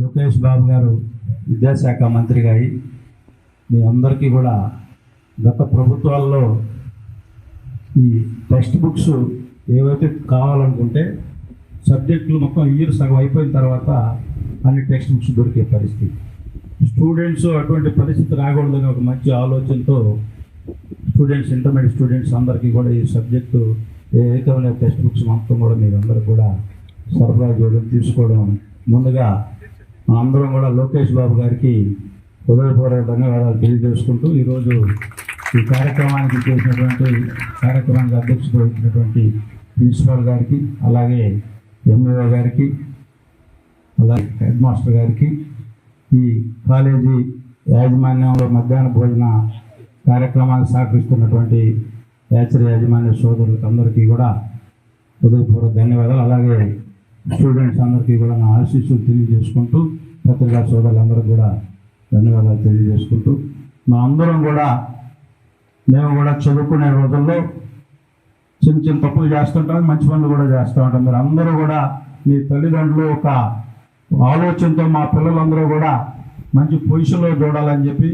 లోకేష్ బాబు గారు విద్యాశాఖ మంత్రిగా అయి మీ అందరికీ కూడా గత ప్రభుత్వాల్లో ఈ టెక్స్ట్ బుక్స్ ఏవైతే కావాలనుకుంటే సబ్జెక్టులు మొత్తం ఇయర్ సగం అయిపోయిన తర్వాత అన్ని టెక్స్ట్ బుక్స్ దొరికే పరిస్థితి. స్టూడెంట్స్ అటువంటి పరిస్థితి రాకూడదని ఒక మంచి ఆలోచనతో స్టూడెంట్స్ ఇంటర్మీడియట్ స్టూడెంట్స్ అందరికీ కూడా ఈ సబ్జెక్టు ఏదైతే ఉన్న టెక్స్ట్ బుక్స్ మొత్తం కూడా మీరు అందరూ కూడా సరఫరా చేయడం తీసుకోవడం ముందుగా అందరం కూడా లోకేష్ బాబు గారికి హృదయపూర్వక ధన్యవాదాలు తెలియజేసుకుంటూ ఈరోజు ఈ కార్యక్రమానికి చేసినటువంటి కార్యక్రమానికి అధ్యక్షత వహించినటువంటి ప్రిన్సిపాల్ గారికి అలాగే ఎంఈఓ గారికి అలాగే హెడ్ మాస్టర్ గారికి ఈ కాలేజీ యాజమాన్యంలో మధ్యాహ్న భోజన కార్యక్రమానికి సహకరిస్తున్నటువంటి యాచరి యాజమాన్య సోదరులకు అందరికీ కూడా హృదయపూర్వక ధన్యవాదాలు. అలాగే స్టూడెంట్స్ అందరికీ కూడా నా ఆశీస్సులు తెలియజేసుకుంటూ పత్రికా సోదరులందరూ కూడా ధన్యవాదాలు తెలియజేసుకుంటూ మా అందరం కూడా మేము కూడా చదువుకునే రోజుల్లో చిన్న చిన్న తప్పులు చేస్తుంటాం మంచి పనులు కూడా చేస్తూ ఉంటాం. మీరు అందరూ కూడా మీ తల్లిదండ్రులు ఒక ఆలోచనతో మా పిల్లలందరూ కూడా మంచి పొజిషన్లో చూడాలని చెప్పి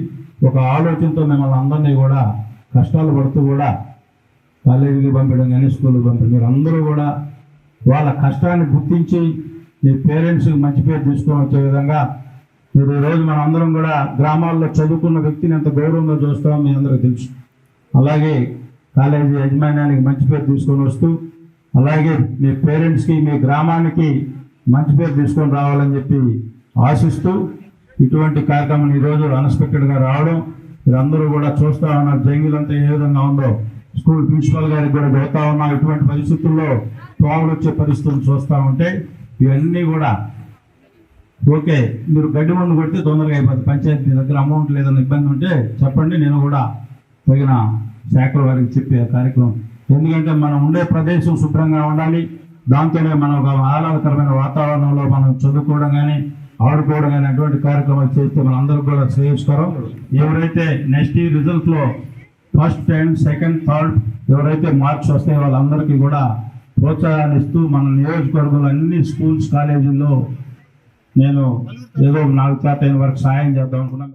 ఒక ఆలోచనతో మిమ్మల్ని అందరినీ కూడా కష్టాలు పడుతూ కూడా కాలేజీకి పంపించడం కానీ స్కూల్కి పంపించడం మీరు అందరూ కూడా వాళ్ళ కష్టాన్ని గుర్తించి మీ పేరెంట్స్కి మంచి పేరు తీసుకొని వచ్చే విధంగా మీరు ఈరోజు మన అందరం కూడా గ్రామాల్లో చదువుకున్న వ్యక్తిని ఎంత గౌరవంగా చూస్తామో మీ అందరికీ తెలుసు. అలాగే కాలేజీ యాజమాన్యానికి మంచి పేరు తీసుకొని వస్తూ అలాగే మీ పేరెంట్స్కి మీ గ్రామానికి మంచి పేరు తీసుకొని రావాలని చెప్పి ఆశిస్తూ ఇటువంటి కార్యక్రమం ఈరోజు అన్ఎక్స్పెక్టెడ్గా రావడం మీరందరూ కూడా చూస్తూ ఉన్నారు. జంగిలంతా ఏ విధంగా ఉందో స్కూల్ ప్రిన్సిపల్ గారికి కూడా పెడతా ఉన్నాం. ఇటువంటి పరిస్థితుల్లో ప్రాబ్లం వచ్చే పరిస్థితులు చూస్తూ ఉంటే ఇవన్నీ కూడా. ఓకే మీరు గడ్డి మందు కొడితే తొందరగా అయిపోతుంది పంచాయతీ మీ దగ్గర అమౌంట్ లేదన్న ఇబ్బంది ఉంటే చెప్పండి నేను కూడా తగిన శాఖల వారికి చెప్పే కార్యక్రమం. ఎందుకంటే మనం ఉండే ప్రదేశం శుభ్రంగా ఉండాలి. దాంతోనే మనం ఒక ఆహ్లాదకరమైన వాతావరణంలో మనం చదువుకోవడం కానీ ఆడుకోవడం కానీ అటువంటి కార్యక్రమాలు చేస్తే మన అందరికి కూడా శ్రేయస్కరం. ఎవరైతే నెక్స్ట్ ఈ రిజల్ట్లో ఫస్ట్ అండ్ సెకండ్ థర్డ్ ఎవరైతే మార్క్స్ వస్తాయో వాళ్ళందరికీ కూడా ప్రోత్సాహాన్నిస్తూ మన నియోజకవర్గంలో అన్ని స్కూల్స్ కాలేజీల్లో నేను ఏదో నాకు చేత వరకు సాయం చేద్దాం అనుకున్నాను.